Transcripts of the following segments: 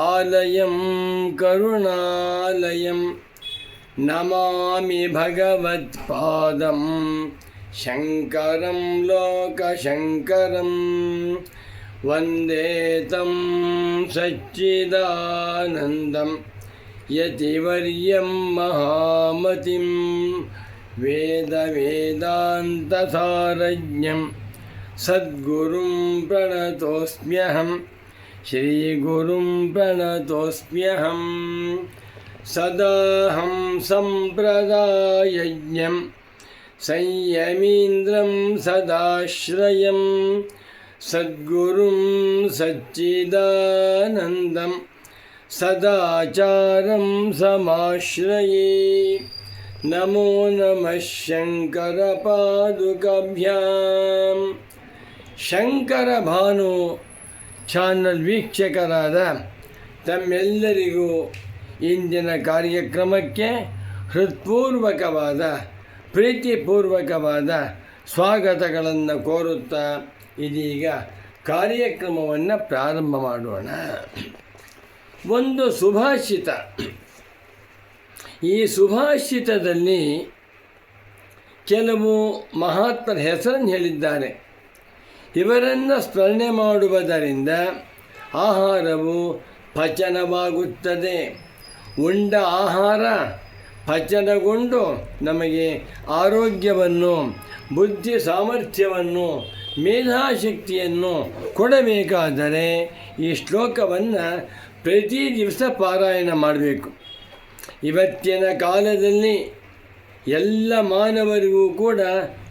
आलयं करुणालयं नमामि भगवत्पादं शङ्करं लोकशङ्करं वन्दे तं सच्चिदानन्दं यतिवर्यं महामतिं वेदवेदान्तसारज्ञं सद्गुरुं प्रणतोऽस्म्यहम् श्रीगुरुं प्रणतोऽस्म्यहं सदाहं सम्प्रदायज्ञं संयमीन्द्रं सदाश्रयं सद्गुरुं सच्चिदानन्दं सदाचारं समाश्रये। नमो नमः शङ्करपादुकाभ्यां। शङ्करभानु ಚಾನಲ್ ವೀಕ್ಷಕರಾದ ತಮ್ಮೆಲ್ಲರಿಗೂ ಇಂದಿನ ಕಾರ್ಯಕ್ರಮಕ್ಕೆ ಹೃತ್ಪೂರ್ವಕವಾದ, ಪ್ರೀತಿಪೂರ್ವಕವಾದ ಸ್ವಾಗತಗಳನ್ನು ಕೋರುತ್ತಾ ಇದೀಗ ಕಾರ್ಯಕ್ರಮವನ್ನು ಪ್ರಾರಂಭ ಮಾಡೋಣ. ಒಂದು ಸುಭಾಷಿತ. ಈ ಸುಭಾಷಿತದಲ್ಲಿ ಕೆಲವು ಮಹಾತ್ಮರ ಹೆಸರನ್ನು ಹೇಳಿದ್ದಾರೆ. ಇವರನ್ನು ಸ್ಮರಣೆ ಮಾಡುವುದರಿಂದ ಆಹಾರವು ಪಚನವಾಗುತ್ತದೆ. ಉಂಡ ಆಹಾರ ಪಚನಗೊಂಡು ನಮಗೆ ಆರೋಗ್ಯವನ್ನು, ಬುದ್ಧಿ ಸಾಮರ್ಥ್ಯವನ್ನು, ಮೇಧಾಶಕ್ತಿಯನ್ನು ಕೊಡಬೇಕಾದರೆ ಈ ಶ್ಲೋಕವನ್ನು ಪ್ರತಿ ದಿವಸ ಪಾರಾಯಣ ಮಾಡಬೇಕು. ಇವತ್ತಿನ ಕಾಲದಲ್ಲಿ ಎಲ್ಲ ಮಾನವರಿಗೂ ಕೂಡ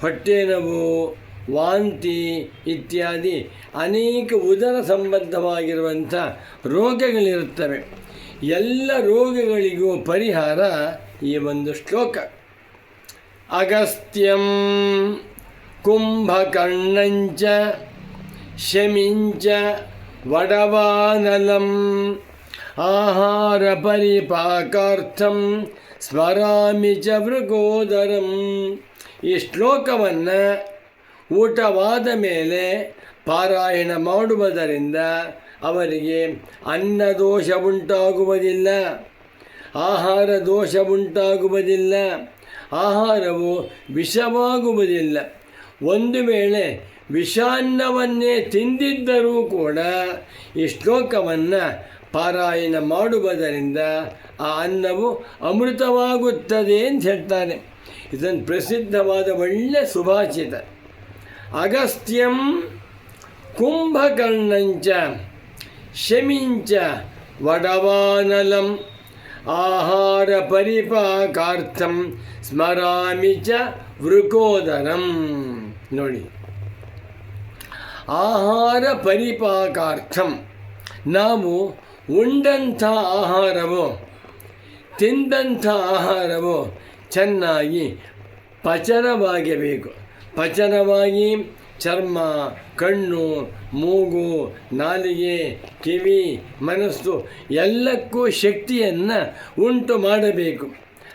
ಹೊಟ್ಟೆ ನೋವು ವಾಂತಿ ಇತ್ಯಾದಿ ಅನೇಕ ಉದರ ಸಂಬಂಧವಾಗಿರುವಂಥ ರೋಗಗಳಿರುತ್ತವೆ. ಎಲ್ಲ ರೋಗಗಳಿಗೂ ಪರಿಹಾರ ಈ ಒಂದು ಶ್ಲೋಕ. ಅಗಸ್ತ್ಯಂ ಕುಂಭಕರ್ಣಂಚ ಶಮಿಂಚ ವಡವಾನಲಂ ಆಹಾರ ಪರಿಪಾಕಾರ್ಥಂ ಸ್ವರಾಮಿ ಚ ಮೃಗೋದರಂ. ಈ ಶ್ಲೋಕವನ್ನು ಊಟವಾದ ಮೇಲೆ ಪಾರಾಯಣ ಮಾಡುವುದರಿಂದ ಅವರಿಗೆ ಅನ್ನ ದೋಷ ಉಂಟಾಗುವುದಿಲ್ಲ, ಆಹಾರ ದೋಷ ಉಂಟಾಗುವುದಿಲ್ಲ, ಆಹಾರವು ವಿಷವಾಗುವುದಿಲ್ಲ. ಒಂದು ವೇಳೆ ವಿಷಾನ್ನವನ್ನೇ ತಿಂದಿದ್ದರೂ ಕೂಡ ಈ ಶ್ಲೋಕವನ್ನು ಪಾರಾಯಣ ಮಾಡುವುದರಿಂದ ಆ ಅನ್ನವು ಅಮೃತವಾಗುತ್ತದೆ ಅಂತ ಹೇಳ್ತಾರೆ ಇದೊಂದು ಪ್ರಸಿದ್ಧವಾದ ಒಳ್ಳೆಯ ಸುಭಾಷಿತ. ಅಗಸ್ತ್ಯಂ ಕುಂಭಕರ್ಣಂಚ ಶಮಿಂಚ ವಡವಾನಲಂ ಆಹಾರ ಪರಿಪಾಕಾರ್ಥಂ ಸ್ಮರಾಮಿ ಚ ವೃಕೋದರಂ ನೋಡಿ. ಆಹಾರ ಪರಿಪಾಕಾರ್ಥಂ ನಾವು ಉಂಡಂಥ ಆಹಾರವು ತಿಂದಂಥ ಆಹಾರವು ಚೆನ್ನಾಗಿ ಪಚನವಾಗಬೇಕು. ಪಚನವಾಗಿ ಚರ್ಮ, ಕಣ್ಣು, ಮೂಗು, ನಾಲಿಗೆ, ಕಿವಿ, ಮನಸ್ಸು ಎಲ್ಲಕ್ಕೂ ಶಕ್ತಿಯನ್ನು ಉಂಟು ಮಾಡಬೇಕು.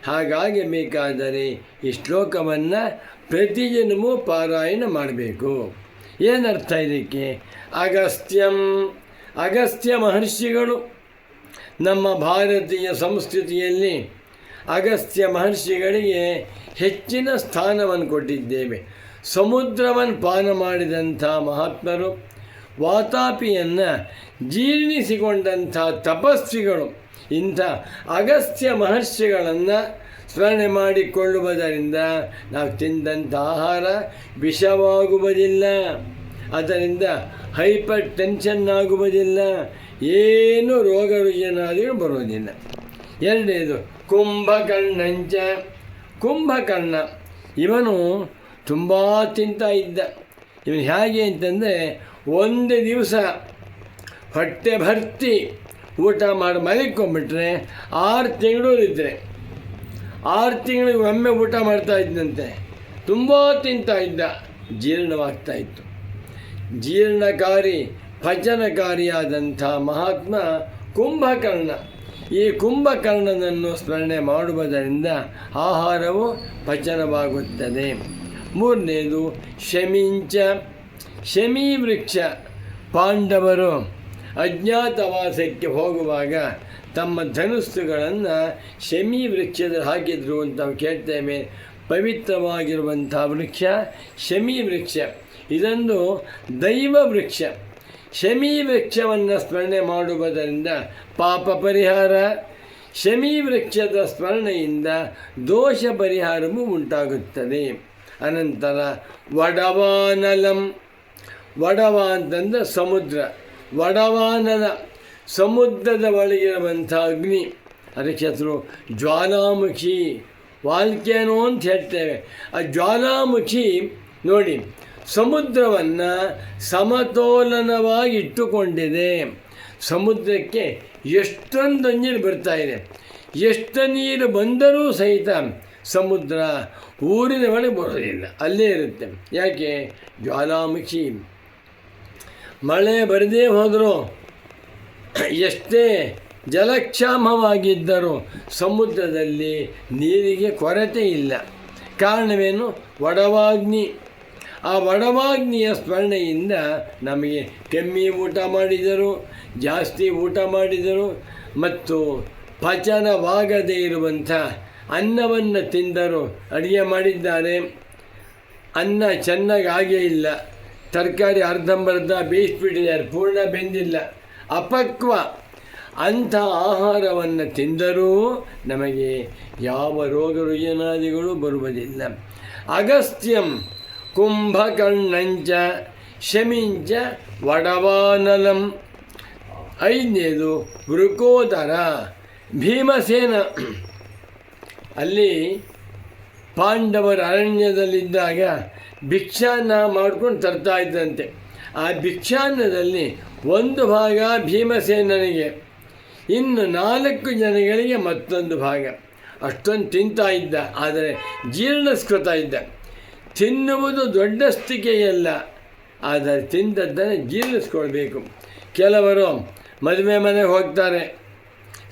ಹಾಗಾಗಿ ಬೇಕಾದರೆ ಈ ಶ್ಲೋಕವನ್ನು ಪ್ರತಿದಿನವೂ ಪಾರಾಯಣ ಮಾಡಬೇಕು. ಏನರ್ಥ ಇದಕ್ಕೆ? ಅಗಸ್ತ್ಯಂ, ಅಗಸ್ತ್ಯ ಮಹರ್ಷಿಗಳು ನಮ್ಮ ಭಾರತೀಯ ಸಂಸ್ಕೃತಿಯಲ್ಲಿ ಅಗಸ್ತ್ಯ ಮಹರ್ಷಿಗಳಿಗೆ ಹೆಚ್ಚಿನ ಸ್ಥಾನವನ್ನು ಕೊಟ್ಟಿದ್ದೇವೆ. ಸಮುದ್ರವನ್ನು ಪಾನ ಮಾಡಿದಂಥ ಮಹಾತ್ಮರು, ವಾತಾಪಿಯನ್ನು ಜೀರ್ಣಿಸಿಕೊಂಡಂಥ ತಪಸ್ವಿಗಳು, ಇಂಥ ಅಗಸ್ತ್ಯ ಮಹರ್ಷಿಗಳನ್ನು ಸ್ಮರಣೆ ಮಾಡಿಕೊಳ್ಳುವುದರಿಂದ ನಾವು ತಿಂದಂಥ ಆಹಾರ ವಿಷವಾಗುವುದಿಲ್ಲ. ಅದರಿಂದ ಹೈಪರ್ ಟೆನ್ಷನ್ ಆಗುವುದಿಲ್ಲ. ಏನು ರೋಗ ರುಜಿನಾದಿಗಳು ಬರುವುದಿಲ್ಲ. ಎರಡನೇದು ಕುಂಭಕರ್ಣಂಚ. ಕುಂಭಕರ್ಣ, ಇವನು ತುಂಬ ತಿಂತ ಇದ್ದ. ಇವನು ಹೇಗೆ ಅಂತಂದರೆ, ಒಂದು ದಿವಸ ಹೊಟ್ಟೆ ಭರ್ತಿ ಊಟ ಮಾಡಿ ಮಲಿಕೊಂಡ್ಬಿಟ್ರೆ ಆರು ತಿಂಗಳು ಇದ್ದರೆ ಆರು ತಿಂಗಳಿಗೆ ಒಮ್ಮೆ ಊಟ ಮಾಡ್ತಾ ಇದ್ದಂತೆ ತುಂಬ ತಿಂತಾ ಇದ್ದ. ಜೀರ್ಣವಾಗ್ತಾ ಇತ್ತು. ಜೀರ್ಣಕಾರಿ ಪಚನಕಾರಿಯಾದಂಥ ಮಹಾತ್ಮ ಕುಂಭಕರ್ಣ. ಈ ಕುಂಭಕರ್ಣನನ್ನು ಸ್ಮರಣೆ ಮಾಡುವುದರಿಂದ ಆಹಾರವು ಪಚನವಾಗುತ್ತದೆ ಮೂರನೇದು ಶಮಿಂಚ. ಶಮಿ ವೃಕ್ಷ ಪಾಂಡವರು ಅಜ್ಞಾತವಾಸಕ್ಕೆ ಹೋಗುವಾಗ ತಮ್ಮ ಧನುಸ್ಸುಗಳನ್ನು ಶಮಿ ವೃಕ್ಷದ ಹಾಕಿದ್ರು ಅಂತ ನಾವು ಕೇಳ್ತೇವೆ. ಪವಿತ್ರವಾಗಿರುವಂಥ ವೃಕ್ಷ ಶಮಿ ವೃಕ್ಷ ಇದೊಂದು ದೈವ ವೃಕ್ಷ. ಶಮಿ ವೃಕ್ಷವನ್ನು ಸ್ಮರಣೆ ಮಾಡುವುದರಿಂದ ಪಾಪ ಪರಿಹಾರ. ಶಮಿ ವೃಕ್ಷದ ಸ್ಮರಣೆಯಿಂದ ದೋಷ ಪರಿಹಾರವೂ ಉಂಟಾಗುತ್ತದೆ. ಅನಂತರ ವಡವಾನಲಂ. ವಡವ ಅಂತಂದ್ರೆ ಸಮುದ್ರ. ವಡವಾನಲ ಸಮುದ್ರದ ಒಳಗಿರುವಂಥ ಅಗ್ನಿ. ಅದಕ್ಕೆ ಹೆಸರು ಜ್ವಾಲಾಮುಖಿ. ವಾಲ್ಕೇನು ಅಂತ ಹೇಳ್ತೇವೆ. ಆ ಜ್ವಾಲಾಮುಖಿ ನೋಡಿ, ಸಮುದ್ರವನ್ನು ಸಮತೋಲನವಾಗಿ ಇಟ್ಟುಕೊಂಡಿದೆ. ಸಮುದ್ರಕ್ಕೆ ಎಷ್ಟೊಂದು ನೀರು ಬರ್ತಾ ಇದೆ. ಎಷ್ಟು ನೀರು ಬಂದರೂ ಸಹಿತ ಸಮುದ್ರ ಊರಿನ ಒಳಗೆ ಬರೋದಿಲ್ಲ. ಅಲ್ಲೇ ಇರುತ್ತೆ. ಯಾಕೆ? ಜ್ವಾಲಾಮುಖಿ. ಮಳೆ ಬರದೇ ಹೋದರೂ ಎಷ್ಟೇ ಜಲಕ್ಷಾಮವಾಗಿದ್ದರೂ ಸಮುದ್ರದಲ್ಲಿ ನೀರಿಗೆ ಕೊರತೆ ಇಲ್ಲ. ಕಾರಣವೇನು? ವಡವಾಗ್ನಿ. ಆ ವಡವಾಗ್ನಿಯ ಸ್ಮರಣೆಯಿಂದ ನಮಗೆ ಕೆಮ್ಮಿ ಊಟ ಮಾಡಿದರು, ಜಾಸ್ತಿ ಊಟ ಮಾಡಿದರು ಮತ್ತು ಪಚನವಾಗದೇ ಇರುವಂಥ ಅನ್ನವನ್ನು ತಿಂದರು, ಅಡುಗೆ ಮಾಡಿದ್ದಾರೆ ಅನ್ನ ಚೆನ್ನಾಗಿ ಆಗೇ ಇಲ್ಲ. ತರಕಾರಿ ಅರ್ಧಂಬರ್ಧ ಬೇಯಿಸ್ಬಿಟ್ಟಿದ್ದಾರೆ, ಪೂರ್ಣ ಬೆಂದಿಲ್ಲ. ಅಪಕ್ವ, ಅಂಥ ಆಹಾರವನ್ನು ತಿಂದರೂ ನಮಗೆ ಯಾವ ರೋಗ ರುಜಿನಾದಿಗಳು ಬರುವುದಿಲ್ಲ. ಅಗಸ್ತ್ಯಂ ಕುಂಭಕರ್ಣಂಚ ಶಮಿಂಚ ವಡವಾನಲಂ. ಐದನೇದು ವೃಕೋದರ ಭೀಮಸೇನ. ಅಲ್ಲಿ ಪಾಂಡವರ ಅರಣ್ಯದಲ್ಲಿದ್ದಾಗ ಭಿಕ್ಷಾನ್ನ ಮಾಡ್ಕೊಂಡು ತರ್ತಾ ಇದ್ದಂತೆ ಆ ಭಿಕ್ಷಾನ್ನದಲ್ಲಿ ಒಂದು ಭಾಗ ಭೀಮಸೇನನಿಗೆ, ಇನ್ನು ನಾಲ್ಕು ಜನಗಳಿಗೆ ಮತ್ತೊಂದು ಭಾಗ. ಅಷ್ಟೊಂದು ತಿಂತಾ ಇದ್ದ, ಆದರೆ ಜೀರ್ಣಸ್ಕೃತ ಇದ್ದ. ತಿನ್ನುವುದು ದೊಡ್ಡ ಸ್ಥಿಕೆಯಲ್ಲ ಆದರೆ ತಿಂದದ್ದನ್ನು ಜೀರ್ಣಿಸ್ಕೊಳ್ಬೇಕು. ಕೆಲವರು ಮದುವೆ ಮನೆಗೆ ಹೋಗ್ತಾರೆ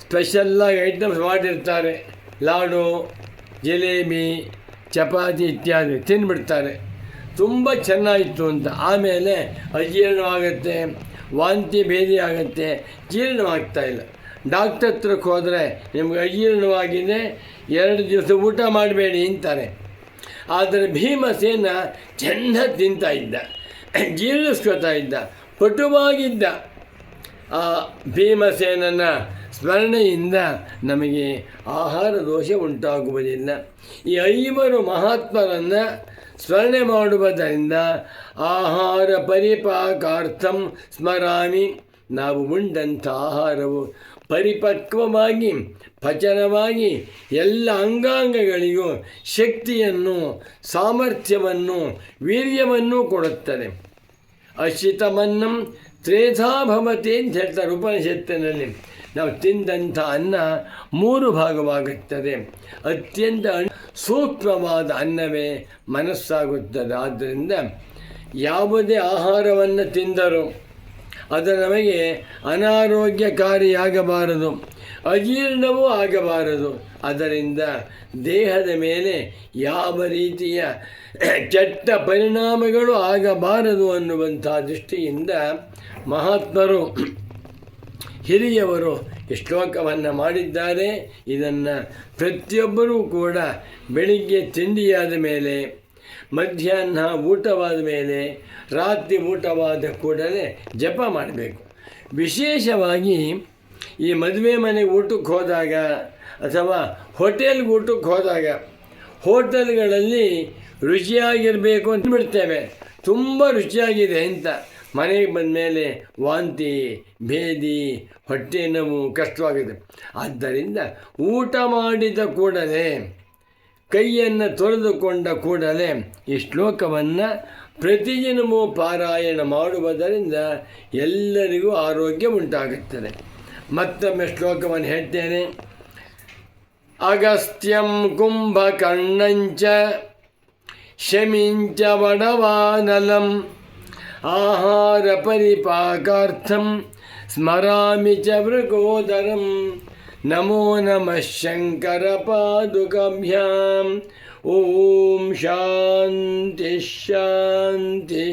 ಸ್ಪೆಷಲ್ಲಾಗಿ ಐಟಮ್ಸ್ ಮಾಡಿರ್ತಾರೆ. ಲಾಡು, ಜಿಲೇಬಿ, ಚಪಾತಿ ಇತ್ಯಾದಿ ತಿಂದ್ಬಿಡ್ತಾರೆ ತುಂಬ ಚೆನ್ನಾಗಿತ್ತು ಅಂತ. ಆಮೇಲೆ ಅಜೀರ್ಣವಾಗುತ್ತೆ ವಾಂತಿ ಭೇದಿ ಆಗುತ್ತೆ, ಜೀರ್ಣವಾಗ್ತಾ ಇಲ್ಲ. ಡಾಕ್ಟರ್ ಹತ್ರಕ್ಕೆ ಹೋದರೆ ನಿಮ್ಗೆ ಅಜೀರ್ಣವಾಗಿದೆ ಎರಡು ದಿವಸ ಊಟ ಮಾಡಬೇಡಿ ಅಂತಾರೆ. ಆದರೆ ಭೀಮಸೇನ ಚೆನ್ನಾಗಿ ತಿಂತಾ ಇದ್ದ. ಜೀರ್ಣಿಸ್ಕೋತಾ ಇದ್ದ. ಪಟುವಾಗಿದ್ದ. ಆ ಭೀಮಸೇನನ ಸ್ಮರಣೆಯಿಂದ ನಮಗೆ ಆಹಾರ ದೋಷ ಉಂಟಾಗುವುದಿಲ್ಲ. ಈ ಐವರು ಮಹಾತ್ಮರನ್ನು ಸ್ಮರಣೆ ಮಾಡುವುದರಿಂದ ಆಹಾರ ಪರಿಪಾಕಾರ್ಥಂ ಸ್ಮರಾಮಿ. ನಾವು ಉಂಡಂಥ ಆಹಾರವು ಪರಿಪಕ್ವವಾಗಿ, ಪಚನವಾಗಿ ಎಲ್ಲ ಅಂಗಾಂಗಗಳಿಗೂ ಶಕ್ತಿಯನ್ನು, ಸಾಮರ್ಥ್ಯವನ್ನು, ವೀರ್ಯವನ್ನು ಕೊಡುತ್ತದೆ. ಅಶಿತಮನ್ನಂ ತ್ರೇಧಾಭವತಿ ಅಂತ ಹೇಳ್ತಾರೆ ಉಪನಿಷತ್ತಿನಲ್ಲಿ ನಾವು ತಿಂದಂಥ ಅನ್ನ ಮೂರು ಭಾಗವಾಗುತ್ತದೆ. ಅತ್ಯಂತ ಸೂಕ್ಷ್ಮವಾದ ಅನ್ನವೇ ಮನಸ್ಸಾಗುತ್ತದೆ. ಆದ್ದರಿಂದ ಯಾವುದೇ ಆಹಾರವನ್ನು ತಿಂದರೂ ಅದು ನಮಗೆ ಅನಾರೋಗ್ಯಕಾರಿಯಾಗಬಾರದು, ಅಜೀರ್ಣವೂ ಆಗಬಾರದು. ಅದರಿಂದ ದೇಹದ ಮೇಲೆ ಯಾವ ರೀತಿಯ ಕೆಟ್ಟ ಪರಿಣಾಮಗಳು ಆಗಬಾರದು ಅನ್ನುವಂಥ ದೃಷ್ಟಿಯಿಂದ ಮಹಾತ್ಮರು ಹಿರಿಯವರು ಈ ಶ್ಲೋಕವನ್ನು ಮಾಡಿದ್ದಾರೆ. ಇದನ್ನು ಪ್ರತಿಯೊಬ್ಬರೂ ಕೂಡ ಬೆಳಿಗ್ಗೆ ತಿಂಡಿಯಾದ ಮೇಲೆ, ಮಧ್ಯಾಹ್ನ ಊಟವಾದ ಮೇಲೆ, ರಾತ್ರಿ ಊಟವಾದ ಕೂಡಲೇ ಜಪ ಮಾಡಬೇಕು. ವಿಶೇಷವಾಗಿ ಈ ಮದುವೆ ಮನೆ ಊಟಕ್ಕೆ ಹೋದಾಗ ಅಥವಾ ಹೋಟೆಲ್ಗೆ ಊಟಕ್ಕೆ ಹೋದಾಗ ಹೋಟೆಲ್ಗಳಲ್ಲಿ ರುಚಿಯಾಗಿರಬೇಕು ಅಂತ ಬಿಡ್ತೇವೆ ತುಂಬ ರುಚಿಯಾಗಿದೆ ಅಂತ. ಮನೆಗೆ ಬಂದ ಮೇಲೆ ವಾಂತಿ, ಭೇದಿ, ಹೊಟ್ಟೆ ನೋವು ಕಷ್ಟವಾಗಿದೆ. ಆದ್ದರಿಂದ ಊಟ ಮಾಡಿದ ಕೂಡಲೇ, ಕೈಯನ್ನು ತೊರೆದುಕೊಂಡ ಕೂಡಲೇ ಈ ಶ್ಲೋಕವನ್ನು ಪ್ರತಿದಿನವೂ ಪಾರಾಯಣ ಮಾಡುವುದರಿಂದ ಎಲ್ಲರಿಗೂ ಆರೋಗ್ಯ ಉಂಟಾಗುತ್ತದೆ. ಮತ್ತೊಮ್ಮೆ ಶ್ಲೋಕವನ್ನು ಹೇಳ್ತೇನೆ. ಅಗಸ್ತ್ಯಂ ಕುಂಭಕರ್ಣಂಚ ಶಮಿಂಚ ವಡವಾನಲಂ आहारपरिपाकार्थं स्मरामि च मृगोदरम नमो नमः शङ्करपादुकाभ्याम् ॐ शांति शान्तिः।